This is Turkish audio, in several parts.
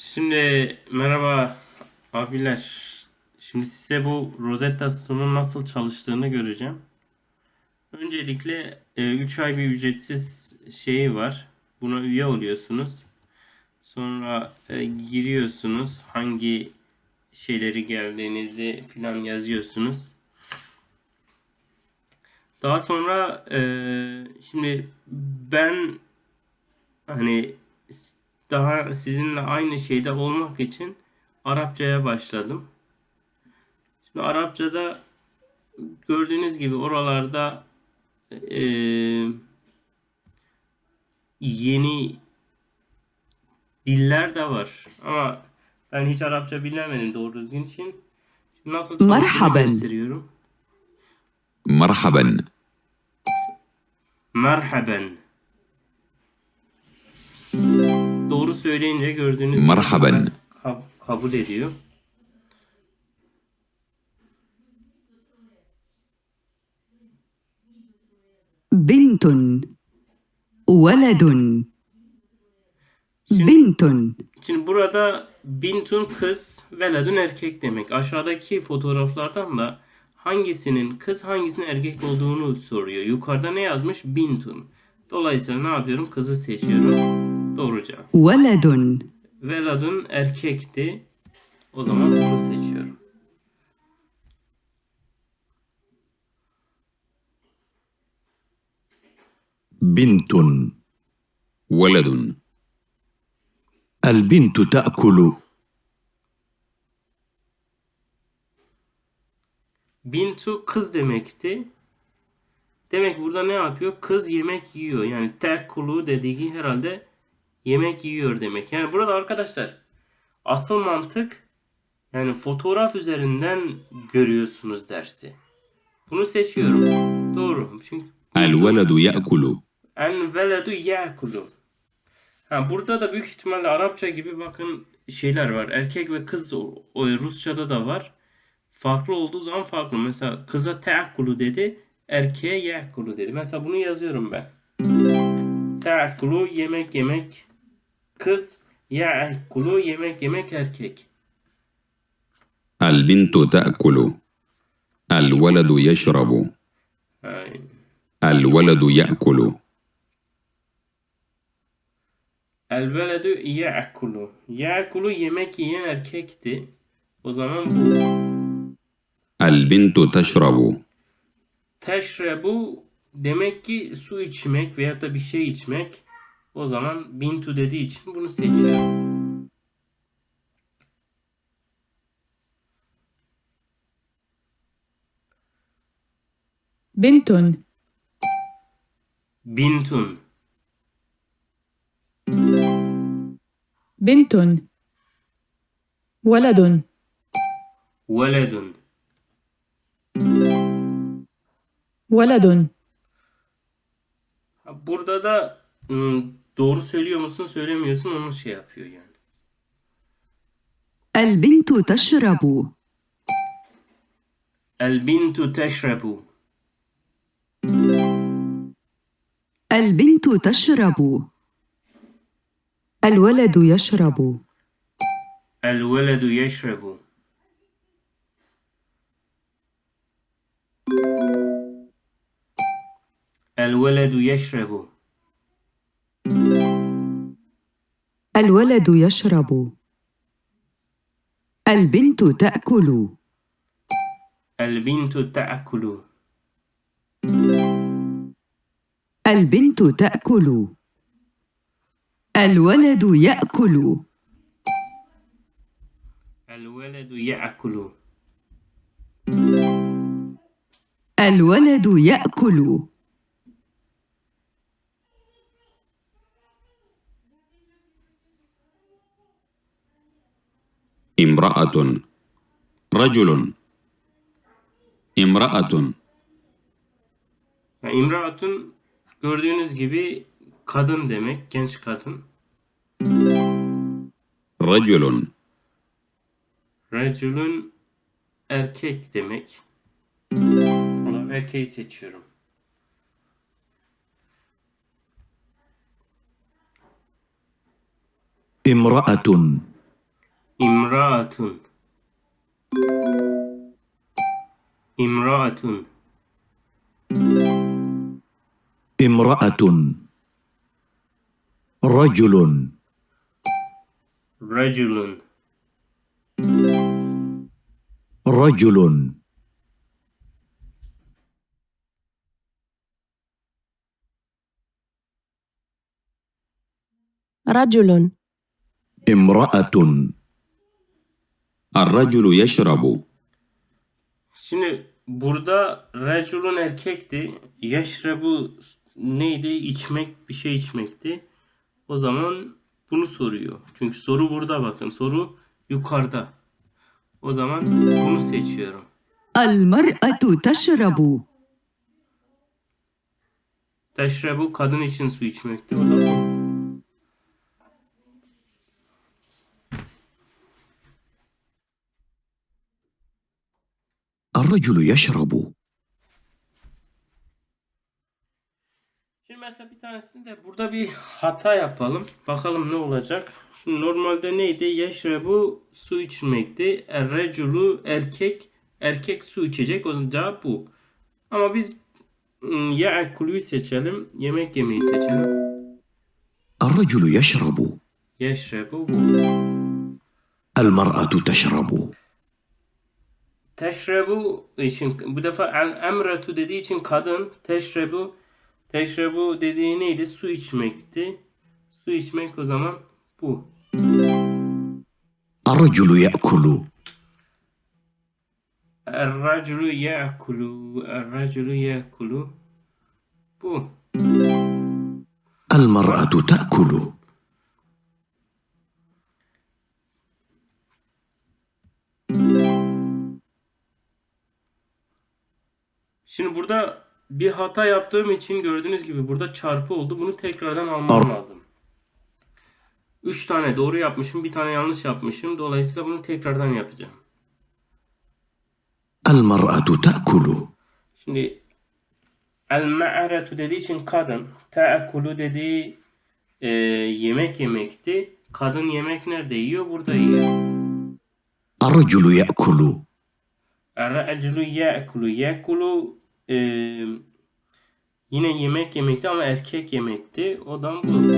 Şimdi merhaba abiler. Şimdi size bu Rosetta Stone'un nasıl çalıştığını göreceğim. Öncelikle 3 ay bir ücretsiz şeyi var. Buna üye oluyorsunuz. Sonra e, giriyorsunuz. Hangi şeyleri geldiğinizi filan yazıyorsunuz. Daha sonra e, şimdi ben hani daha sizinle aynı şeyde olmak için Arapçaya başladım. Şimdi Arapçada gördüğünüz gibi oralarda e, yeni diller de var. Ama ben hiç Arapça bilemedim doğru düzgün için. Şimdi nasıl Merhaben. Merhaben. Merhaben doğru söyleyince gördüğünüz Merhaben. Kab kabul ediyor. Bintun veledun Bintun Şimdi burada bintun kız, veledun erkek demek. Aşağıdaki fotoğraflardan da hangisinin kız hangisinin erkek olduğunu soruyor. Yukarıda ne yazmış? Bintun. Dolayısıyla ne yapıyorum? Kızı seçiyorum. Doğru cevap. Veledun. Veledun erkekti. O zaman bunu seçiyorum. Bintun. Veledun. El bintu ta'kulu. Bintu kız demekti. Demek burada ne yapıyor? Kız yemek yiyor. Yani tek dediği herhalde yemek yiyor demek. Yani burada arkadaşlar asıl mantık yani fotoğraf üzerinden görüyorsunuz dersi. Bunu seçiyorum. Doğru. Çünkü El veledu ya'kulu. El veledu ya'kulu. Ha, burada da büyük ihtimalle Arapça gibi bakın şeyler var. Erkek ve kız o, Rusça'da da var. Farklı olduğu zaman farklı. Mesela kıza te'akulu dedi. Erkeğe ye'akulu dedi. Mesela bunu yazıyorum ben. Te'akulu yemek yemek. Kız ya'kulu yemek yemek erkek. El bintu ta'kulu. El veledu yeşrabu. El veledu ya'kulu. El veledu ya'kulu. Ya'kulu yemek yiyen erkekti. O zaman bu. El bintu teşrabu. Teşrabu demek ki su içmek veyahut da bir şey içmek. O zaman bin to dediği için bunu seçiyorum. Bintun. Bintun. Bintun. Veledun. Veledun. Veledun. Burada da ım, doğru söylüyor musun söylemiyorsun onu şey yapıyor yani. البنت تشرب bintu teşrebu. البنت تشرب الولد يشرب El veledu yeşrebu. El الولد يشرب. البنت تأكل. bintu te'akulu. البنت تأكل. الولد يأكل. veledu ye'akulu. الولد يأكل. امرأة رجل امرأة Yani İmraatun gördüğünüz gibi kadın demek, genç kadın. رجل Reculun erkek demek. O zaman erkeği seçiyorum. امرأة امرأة. امرأة. امرأة. رجل. رجل. رجل. رجل. امرأة. Arraculu yeşrabu. Şimdi burada reculun erkekti. Yeşrebu neydi? İçmek, bir şey içmekti. O zaman bunu soruyor. Çünkü soru burada bakın. Soru yukarıda. O zaman bunu seçiyorum. Al mar'atu teşrebu. Teşrebu kadın için su içmekti. O da. الرجل يشرب Şimdi mesela bir tanesinde burada bir hata yapalım. Bakalım ne olacak. Şimdi normalde neydi? Yeşrebu su içmekti. Erreculu erkek erkek su içecek. O zaman cevap bu. Ama biz ım, ye'kuluyu seçelim. Yemek yemeyi seçelim. الرجل يشرب Yeşrebu bu. المرأة تشرب Teşrebu Teşrebu için bu defa emretu dediği için kadın teşrebu teşrebu dediği neydi? Su içmekti. Su içmek o zaman bu. Araculu ye'kulu. Erraculu ye'kulu. Erraculu ye'kulu. Bu. Al-mar'atu ta'kulu. thank you Şimdi burada bir hata yaptığım için gördüğünüz gibi burada çarpı oldu. Bunu tekrardan almam lazım. 3 tane doğru yapmışım, bir tane yanlış yapmışım. Dolayısıyla bunu tekrardan yapacağım. El mar'atu ta'kulu. Şimdi el ma'aratu dediği için kadın, ta'kulu dediği e, yemek yemekti. Kadın yemek nerede yiyor? Burada yiyor. Araculu ya'kulu. Araculu ya'kulu. Ya'kulu ee, yine yemek yemekti ama erkek yemekti. O da bu.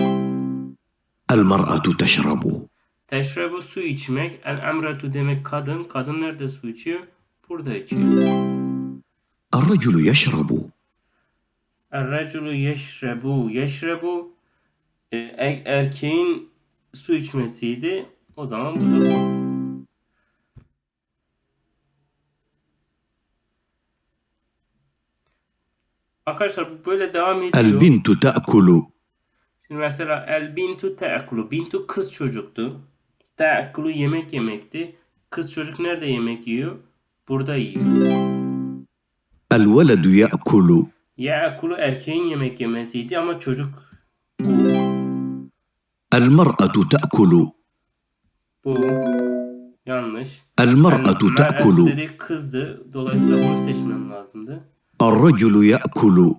El mar'atu teşrabu. Teşrabu su içmek. El emratu demek kadın. Kadın nerede su içiyor? Burada içiyor. El raculu yeşrabu. El raculu yeşrebu. Yeşrebu e, er-, erkeğin su içmesiydi. O zaman bu da bu. Arkadaşlar bu böyle devam ediyor. البنت تأكل Şimdi mesela el bintu te'akulu. Bintu kız çocuktu. Te'akulu yemek yemekti. Kız çocuk nerede yemek yiyor? Burada yiyor. الولد يأكل Ye'akulu erkeğin yemek yemesiydi ama çocuk المرأة تأكل bu. Yanlış. المرأة Yani mer'at تأكل dedi kızdı. Dolayısıyla bunu seçmem lazımdı. الرجل يأكل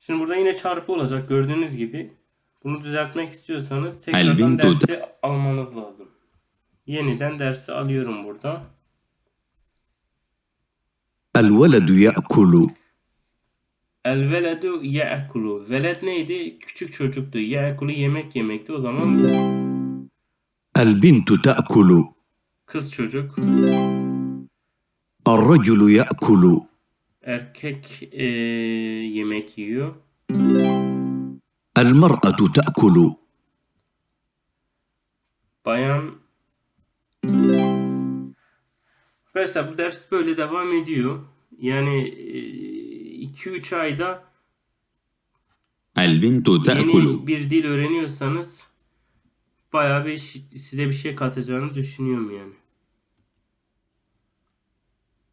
Şimdi burada yine çarpı olacak gördüğünüz gibi. Bunu düzeltmek istiyorsanız tekrardan Elbin dersi almanız lazım. Yeniden dersi alıyorum burada. الولد يأكل El veledu ye'kulu. Veled neydi? Küçük çocuktu. Ye'kulu yemek yemekti. O zaman bu. البنت تأكل Kız çocuk. Ar-raculu ya'kulu. Erkek e, yemek yiyor. El-mer'atu ta'kulu. Bayan Arkadaşlar bu ders böyle devam ediyor. Yani e, 2-3 ayda El-bintu ta'kulu. bir dil öğreniyorsanız bayağı bir size bir şey katacağını düşünüyorum yani.